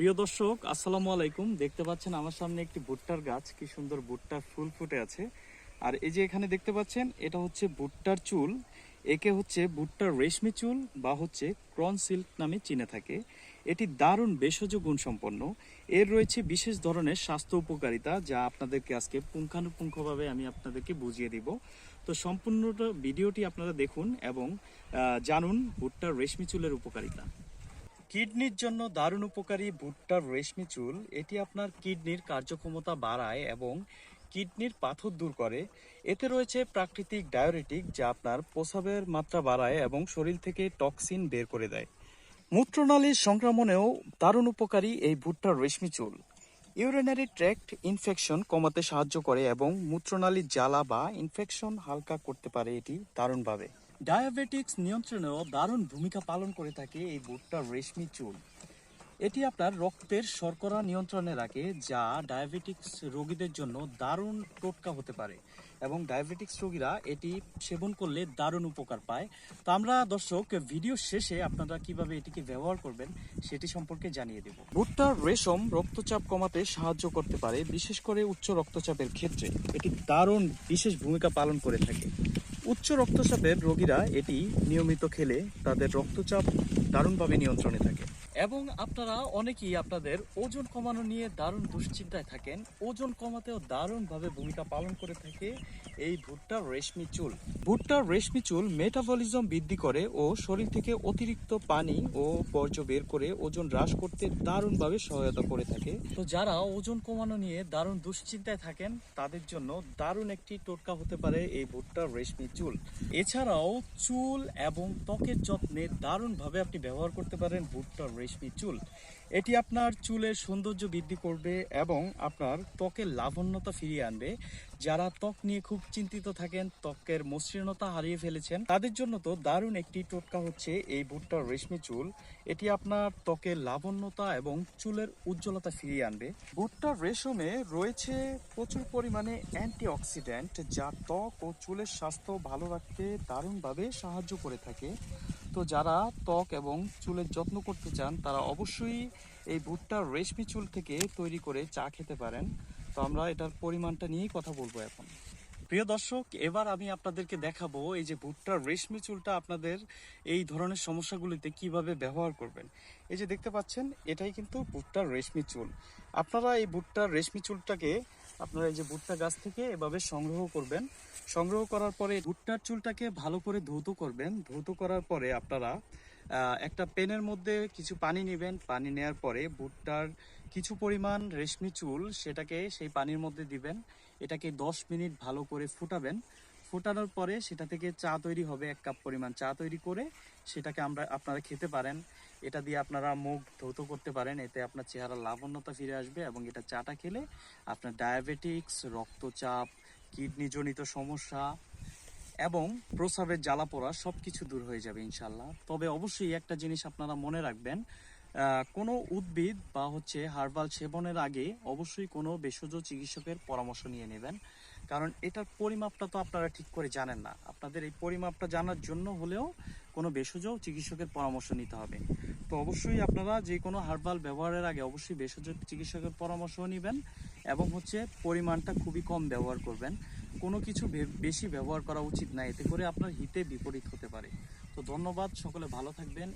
প্রিয় দর্শক, আসসালামু আলাইকুম। দেখতে পাচ্ছেন আমার সামনে একটি ভুট্টার গাছ। কি সুন্দর ভুট্টার ফুল ফুটে আছে। আর এই যে এখানে দেখতে পাচ্ছেন, এটা হচ্ছে ভুট্টার চুল। একে হচ্ছে ভুট্টার রেশমি চুল বা হচ্ছে ক্রন সিল্ক নামে চিনে থাকে। এটি দারুণ ভেষজ গুণসম্পন্ন। এর রয়েছে বিশেষ ধরনের স্বাস্থ্য উপকারিতা যা আপনাদেরকে আজকে পুঙ্খানুপুঙ্খভাবে আমি আপনাদেরকে বুঝিয়ে দিব। তো সম্পূর্ণটা ভিডিওটি আপনারা দেখুন এবং জানুন ভুট্টার রেশমি চুলের উপকারিতা। কিডনির জন্য দারুণ উপকারী ভুট্টার রেশমি চুল, এটি আপনার কিডনির কার্যক্ষমতা বাড়ায় এবং কিডনির পাথর দূর করে। এতে রয়েছে প্রাকৃতিক ডায়োরেটিক যা আপনার প্রসাবের মাত্রা বাড়ায় এবং শরীর থেকে টক্সিন বের করে দেয়। মূত্রনালীর সংক্রমণেও দারুণ উপকারী এই ভুট্টার রেশমি চুল। ইউরিনারি ট্র্যাক্ট ইনফেকশন কমাতে সাহায্য করে এবং মূত্রনালীর জ্বালা বা ইনফেকশন হালকা করতে পারে এটি দারুণভাবে। ডায়াবেটিক্স নিয়ন্ত্রণেও দারুণ ভূমিকা পালন করে থাকে এই ভুট্টার রেশমি চুল। এটি আপনার রক্তের শর্করা নিয়ন্ত্রণে রাখে, যা ডায়াবেটিক্স রোগীদের জন্য দারুণ টোটকা হতে পারে। এবং ডায়াবেটিক্স রোগীরা এটি সেবন করলে দারুণ উপকার পায়। তো আমরা, দর্শক, ভিডিও শেষে আপনারা কীভাবে এটিকে ব্যবহার করবেন সেটি সম্পর্কে জানিয়ে দেব। ভুট্টার রেশম রক্তচাপ কমাতে সাহায্য করতে পারে, বিশেষ করে উচ্চ রক্তচাপের ক্ষেত্রে। এটি দারুণ বিশেষ ভূমিকা পালন করে থাকে। উচ্চ রক্তচাপের রোগীরা এটি নিয়মিত খেলে তাদের রক্তচাপ দারুণভাবে নিয়ন্ত্রণে থাকে। এবং আপনারা অনেকেই আপনাদের ওজন কমানো নিয়ে দারুণ দুশ্চিন্তায় থাকেন। ওজন কমাতেও দারুণভাবে ভূমিকা পালন করে থাকে এই ভুট্টার রেশমি চুল। ভুট্টার রেশমি চুল মেটাবলিজম বৃদ্ধি করে ও শরীর থেকে অতিরিক্ত পানি ও বর্জ্য বের করে ওজন হ্রাস করতে দারুণভাবে সহায়তা করে থাকে। তো যারা ওজন কমানো নিয়ে দারুণ দুশ্চিন্তায় থাকেন, তাদের জন্য দারুণ একটি টোটকা হতে পারে এই ভুট্টার রেশমি চুল। এছাড়াও চুল এবং ত্বকের যত্নে দারুণভাবে আপনি ব্যবহার করতে পারেন ভুট্টার রেশমি চুল। এটি আপনার চুলের সৌন্দর্য বৃদ্ধি করবে এবং আপনার ত্বকের লাবণ্যতা ফিরিয়ে আনবে। যারা ত্বক নিয়ে খুব চিন্তিত থাকেন, ত্বকের মসৃণতা হারিয়ে ফেলেছেন, তাদের জন্য তো দারুণ একটি টোটকা হচ্ছে এই ভুট্টার রেশমি চুল। এটি আপনার ত্বকের লাবণ্যতা এবং চুলের উজ্জ্বলতা ফিরিয়ে আনবে। ভুট্টার রেশমে রয়েছে প্রচুর পরিমাণে অ্যান্টিঅক্সিডেন্ট, যা ত্বক ও চুলের স্বাস্থ্য ভালো রাখতে দারুণভাবে সাহায্য করে থাকে। তো যারা ত্বক এবং চুলের যত্ন করতে চান, তারা অবশ্যই এই ভুট্টার রেশমি চুল থেকে তৈরি করে চা খেতে পারেন। তো আমরা এটার পরিমাণটা নিয়েই কথা বলব এখন। প্রিয় দর্শক, এবার আমি আপনাদেরকে দেখাবো এই যে ভুট্টার রেশমি চুলটা আপনাদের এই ধরনের সমস্যাগুলিতে কীভাবে ব্যবহার করবেন। এই যে দেখতে পাচ্ছেন, এটাই কিন্তু ভুট্টার রেশমি চুল। আপনারা এই ভুট্টার রেশমি চুলটাকে আপনারা এই যে ভুট্টা গাছ থেকে এভাবে সংগ্রহ করবেন। সংগ্রহ করার পরে ভুট্টার চুলটাকে ভালো করে ধৌত করবেন। ধৌত করার পরে আপনারা একটা পেনের মধ্যে কিছু পানি নেবেন। পানি নেওয়ার পরে ভুট্টার কিছু পরিমাণ রেশমি চুল সেটাকে সেই পানির মধ্যে দিবেন। এটাকে দশ মিনিট ভালো করে ফুটাবেন। ফুটানোর পরে সেটা থেকে চা তৈরি হবে এক কাপ পরিমাণ। চা তৈরি করে সেটাকে আমরা, আপনারা খেতে পারেন। এটা দিয়ে আপনারা মুখ ধৌত করতে পারেন। এতে আপনার চেহারা লাবণ্যতা ফিরে আসবে এবং এটা চাটা খেলে আপনার ডায়াবেটিক্স, রক্তচাপ, কিডনিজনিত সমস্যা এবং প্রস্রাবের জ্বালা পোড়া সব কিছু দূর হয়ে যাবে ইনশাল্লাহ তবে অবশ্যই একটা জিনিস আপনারা মনে রাখবেন কোনো উদ্ভিদ বা হচ্ছে হার্বাল সেবনের আগে অবশ্যই কোনো ভেষজ চিকিৎসকের পরামর্শ নিয়ে নেবেন। কারণ এটার পরিমাপটা তো আপনারা ঠিক করে জানেন না। আপনাদের এই পরিমাপটা জানার জন্য হলেও কোনো ভেষজ চিকিৎসকের পরামর্শ নিতে হবে। তো অবশ্যই আপনারা যে কোনো হার্বাল ব্যবহারের আগে অবশ্যই ভেষজ চিকিৎসকের পরামর্শ নেবেন এবং হচ্ছে পরিমাণটা খুবই কম ব্যবহার করবেন। কোনো কিছু বেশি ব্যবহার করা উচিত না, এতে করে আপনার হিতে বিপরীত হতে পারে। তো ধন্যবাদ, সকলে ভালো থাকবেন।